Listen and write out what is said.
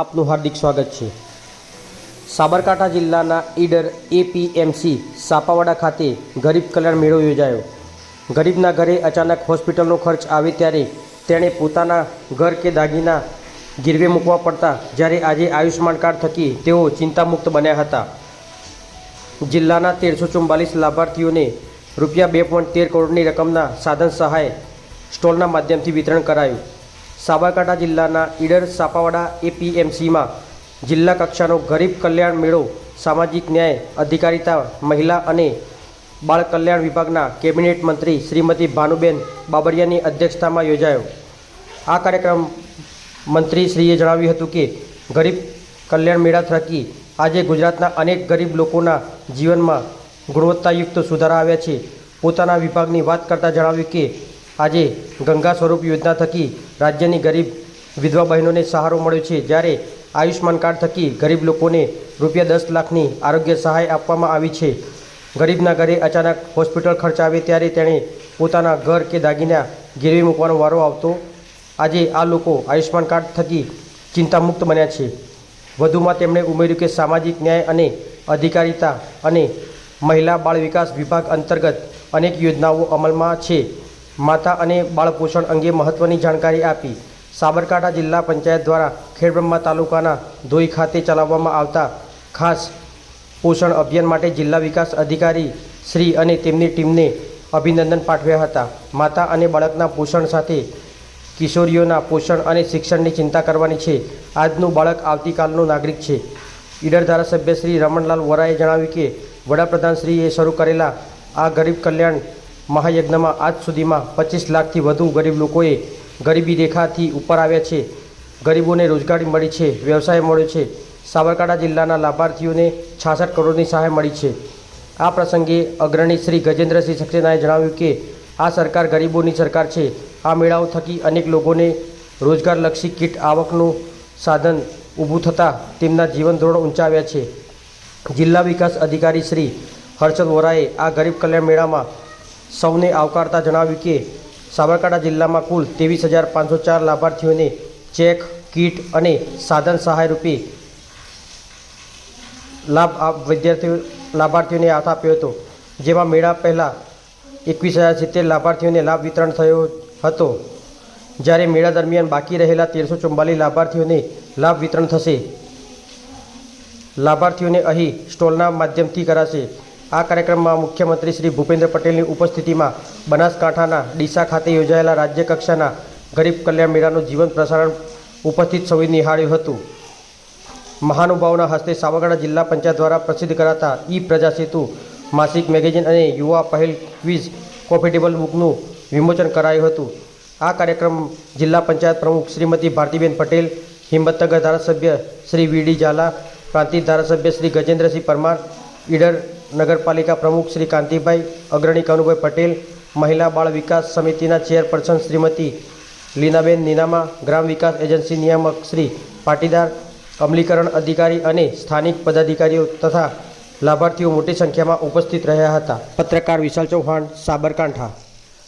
આપનું હાર્દિક સ્વાગત છે. સાબરકાંઠા જિલ્લાના ઈડર એપીએમસી સાપાવાડા ખાતે ગરીબ કલ્યાણ મેળો યોજાયો. ગરીબના ઘરે અચાનક હોસ્પિટલનો ખર્ચ આવે ત્યારે તેણે પોતાના ઘર કે દાગીના ગીરવે મૂકવા પડતા જ્યારે આજે આયુષ્યમાન કાર્ડ થકી તેઓ ચિંતામુક્ત બન્યા હતા. જિલ્લાના તેરસો ચુમ્બાલીસ લાભાર્થીઓને રૂપિયા બે પોઈન્ટ તેર કરોડની રકમના સાધન સહાય સ્ટોલના માધ્યમથી વિતરણ કરાયું. સાબરકાંઠા જિલ્લાના ઈડર સાપાવાડા એપીએમસીમાં જિલ્લા કક્ષાનો ગરીબ કલ્યાણ મેળો, સામાજિક ન્યાય, અધિકારિતા, મહિલા અને બાળ કલ્યાણ વિભાગના કેબિનેટ મંત્રી શ્રીમતી ભાનુબેન બાબરિયાની અધ્યક્ષતામાં યોજાયો. આ કાર્યક્રમ મંત્રીશ્રીએ જણાવ્યું હતું કે, ગરીબ કલ્યાણ મેળા થકી આજે ગુજરાતના અનેક ગરીબ લોકોના જીવનમાં ગુણવત્તાયુક્ત સુધારા આવ્યા છે. પોતાના વિભાગની વાત કરતાં જણાવ્યું કે આજે ગંગા સ્વરૂપ યોજના થકી રાજ્યની ગરીબ વિધવા બહેનોને સહારો મળ્યો છે. જ્યારે આયુષ્માન કાર્ડ થકી ગરીબ લોકોને રૂપિયા દસ લાખની આરોગ્ય સહાય આપવામાં આવી છે. ગરીબના ઘરે અચાનક હોસ્પિટલ ખર્ચ આવે ત્યારે તેણે પોતાના ઘર કે દાગીના ગીરવી મૂકવાનો વારો આવતો. આજે આ લોકો આયુષ્માન કાર્ડ થકી ચિંતામુક્ત બન્યા છે. વધુમાં તેમણે ઉમેર્યું કે સામાજિક ન્યાય અને અધિકારિતા અને મહિલા બાળ વિકાસ વિભાગ અંતર્ગત અનેક યોજનાઓ અમલમાં છે. માતા અને બાળ પોષણ અંગે મહત્ત્વની જાણકારી આપી. સાબરકાંઠા જિલ્લા પંચાયત દ્વારા ખેડબ્રહ્મા તાલુકાના ધોઈ ખાતે ચલાવવામાં આવતા ખાસ પોષણ અભિયાન માટે જિલ્લા વિકાસ અધિકારી શ્રી અને તેમની ટીમને અભિનંદન પાઠવ્યા હતા. માતા અને બાળકના પોષણ સાથે કિશોરીઓના પોષણ અને શિક્ષણની ચિંતા કરવાની છે. આજનું બાળક આવતીકાલનું નાગરિક છે. ઈડર ધારાસભ્ય શ્રી રમણલાલ વોરાએ જણાવ્યું કે વડાપ્રધાનશ્રીએ શરૂ કરેલા આ ગરીબ કલ્યાણ મહાયજ્ઞમાં આજ સુધીમાં પચીસ લાખથી વધુ ગરીબ લોકોએ ગરીબી રેખાથી ઉપર આવ્યા છે. ગરીબોને રોજગારી મળી છે, વ્યવસાય મળ્યો છે. સાબરકાંઠા જિલ્લાના લાભાર્થીઓને છાસઠ કરોડની સહાય મળી છે. આ પ્રસંગે અગ્રણી શ્રી ગજેન્દ્રસિંહ સક્સેનાએ જણાવ્યું કે, આ સરકાર ગરીબોની સરકાર છે. આ મેળાઓ થકી અનેક લોકોને રોજગારલક્ષી કીટ આવકનું સાધન ઊભું થતાં તેમના જીવન ધોરણ ઊંચા છે. જિલ્લા વિકાસ અધિકારી શ્રી હર્ષદ વોરાએ આ ગરીબ કલ્યાણ મેળામાં સૌને આવકારતા જણાવ્યું કે સાબરકાંઠા જિલ્લામાં કુલ ત્રેવીસ હજાર પાંચસો ચાર લાભાર્થીઓને ચેક, કીટ અને સાધન સહાય રૂપે લાભ વિદ્યાર્થીઓ, લાભાર્થીઓને હાથ આપ્યો હતો. જેમાં મેળા પહેલાં એકવીસ હજાર સિત્તેર લાભાર્થીઓને લાભ વિતરણ થયો હતો. જ્યારે મેળા દરમિયાન બાકી રહેલા તેરસો ચુમ્બાલીસ લાભાર્થીઓને લાભ વિતરણ થશે. લાભાર્થીઓને અહીં સ્ટોલના માધ્યમથી કરાશે. આ કાર્યક્રમમાં મુખ્યમંત્રી શ્રી ભૂપેન્દ્ર પટેલની ઉપસ્થિતિમાં બનાસકાંઠાના ડીસા ખાતે યોજાયેલા રાજ્ય કક્ષાના ગરીબ કલ્યાણ મેળાનું જીવન પ્રસારણ ઉપસ્થિત સૌએ નિહાળ્યું હતું. મહાનુભાવોના હસ્તે સાબરકાંઠા જિલ્લા પંચાયત દ્વારા પ્રસિદ્ધ કરાતા ઈ પ્રજા સેતુ, માસિક મેગેઝિન અને યુવા પહેલ ક્વિઝ કોફી બુકનું વિમોચન કરાયું હતું. આ કાર્યક્રમ જિલ્લા પંચાયત પ્રમુખ શ્રીમતી ભારતીબેન પટેલ, હિંમતનગર ધારાસભ્ય શ્રી વીડી ઝાલા પ્રાંતિજ ધારાસભ્ય શ્રી ગજેન્દ્રસિંહ પરમાર, ઈડર નગરપાલિકા પ્રમુખ શ્રી કાંતિભાઈ અગ્રણી કનુભાઈ પટેલ, મહિલા બાળ વિકાસ સમિતિના ચેરપર્સન શ્રીમતી લીનાબેન નીનામા, ગ્રામ વિકાસ એજન્સી નિયામક શ્રી પાટીદાર, અમલીકરણ અધિકારી અને સ્થાનિક પદાધિકારીઓ તથા લાભાર્થીઓ મોટી સંખ્યામાં ઉપસ્થિત રહ્યા હતા. પત્રકાર વિશાલ ચૌહાણ, સાબરકાંઠા.